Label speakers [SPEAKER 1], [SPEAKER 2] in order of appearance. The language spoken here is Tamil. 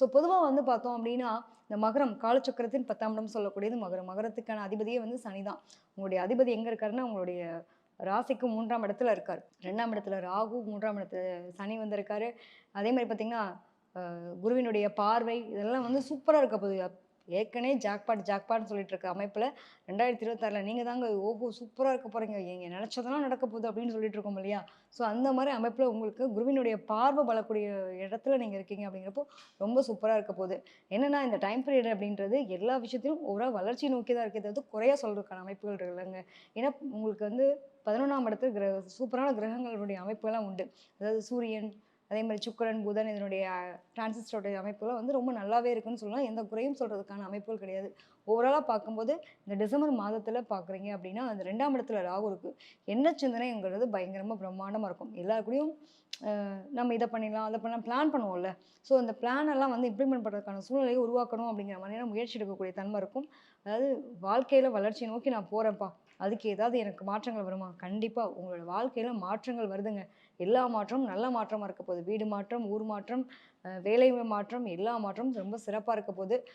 [SPEAKER 1] ஸோ பொதுவாக வந்து பார்த்தோம் அப்படின்னா இந்த மகரம் காலச்சக்கரத்தின் பத்தாம் இடம் சொல்லக்கூடியது மகரம். மகரத்துக்கான அதிபதியே வந்து சனி தான். உங்களுடைய அதிபதி எங்கே இருக்காருன்னா உங்களுடைய ராசிக்கு மூன்றாம் இடத்துல இருக்கார். ரெண்டாம் இடத்துல ராகு மூன்றாம் இடத்துல சனி வந்திருக்காரு. அதே மாதிரி பார்த்தீங்கன்னா குருவினுடைய பார்வை இதெல்லாம் வந்து சூப்பராக இருக்க போகுது. ஏற்கனவே ஜாக்பாட் ஜாக்பாட்னு சொல்லிட்டு இருக்க அமைப்பில் ரெண்டாயிரத்தி இருபத்தாறில் நீங்கள் தாங்க ஓஹோ சூப்பராக இருக்க போகிறீங்க எங்கள் நினச்சதெல்லாம் நடக்க போகுது அப்படின்னு சொல்லிட்டு இருக்கோம் இல்லையா? ஸோ அந்த மாதிரி அமைப்பில் உங்களுக்கு குருவினுடைய பார்வை பலக்கூடிய இடத்துல நீங்கள் இருக்கீங்க அப்படிங்கிறப்போ ரொம்ப சூப்பராக இருக்க போகுது. என்னன்னா இந்த டைம் பீரியட் அப்படின்றது எல்லா விஷயத்திலும் ஒரு வளர்ச்சி நோக்கி தான் இருக்கிறது வந்து குறைய சொல்கிறதுக்கான அமைப்புகள் இல்லைங்க ஏன்னா உங்களுக்கு வந்து பதினொன்றாம் இடத்துல கிரக சூப்பரான கிரகங்களுடைய அமைப்புகள்லாம் உண்டு. அதாவது சூரியன் அதே மாதிரி சுக்கரன் புதன் இதனுடைய டிரான்சிஸ்டருடைய அமைப்புலாம் வந்து ரொம்ப நல்லாவே இருக்குன்னு சொல்லலாம். எந்த குறையும் சொல்கிறதுக்கான அமைப்புகள் கிடையாது. ஓவராலாக பார்க்கும்போது இந்த டிசம்பர் மாதத்தில் பார்க்குறீங்க அப்படின்னா அந்த ரெண்டாம் இடத்துல ராகு இருக்குது என்ன சிந்தனைங்கிறது பயங்கரமாக பிரம்மாண்டமாக இருக்கும். எல்லாருக்கூடையும் நம்ம இதை பண்ணிடலாம் அதை பண்ணலாம் பிளான் பண்ணுவோம்ல. ஸோ அந்த பிளான் எல்லாம் வந்து இம்ப்ளிமெண்ட் பண்ணுறதுக்கான சூழ்நிலையை உருவாக்கணும் அப்படிங்கிற மாதிரியான முயற்சி எடுக்கக்கூடிய தன்மை இருக்கும். அதாவது வாழ்க்கையில் வளர்ச்சியை நோக்கி நான் போகிறேன்ப்பா அதுக்கு ஏதாவது எனக்கு மாற்றங்கள் வருமா? கண்டிப்பாக உங்களோட வாழ்க்கையில் மாற்றங்கள் வருதுங்க. எல்லா மாற்றமும் நல்ல மாற்றமாக இருக்க போகுது. வீடு மாற்றம் ஊர் மாற்றம் வேலை மாற்றம் எல்லா மாற்றமும் ரொம்ப சிறப்பாக இருக்க போகுது.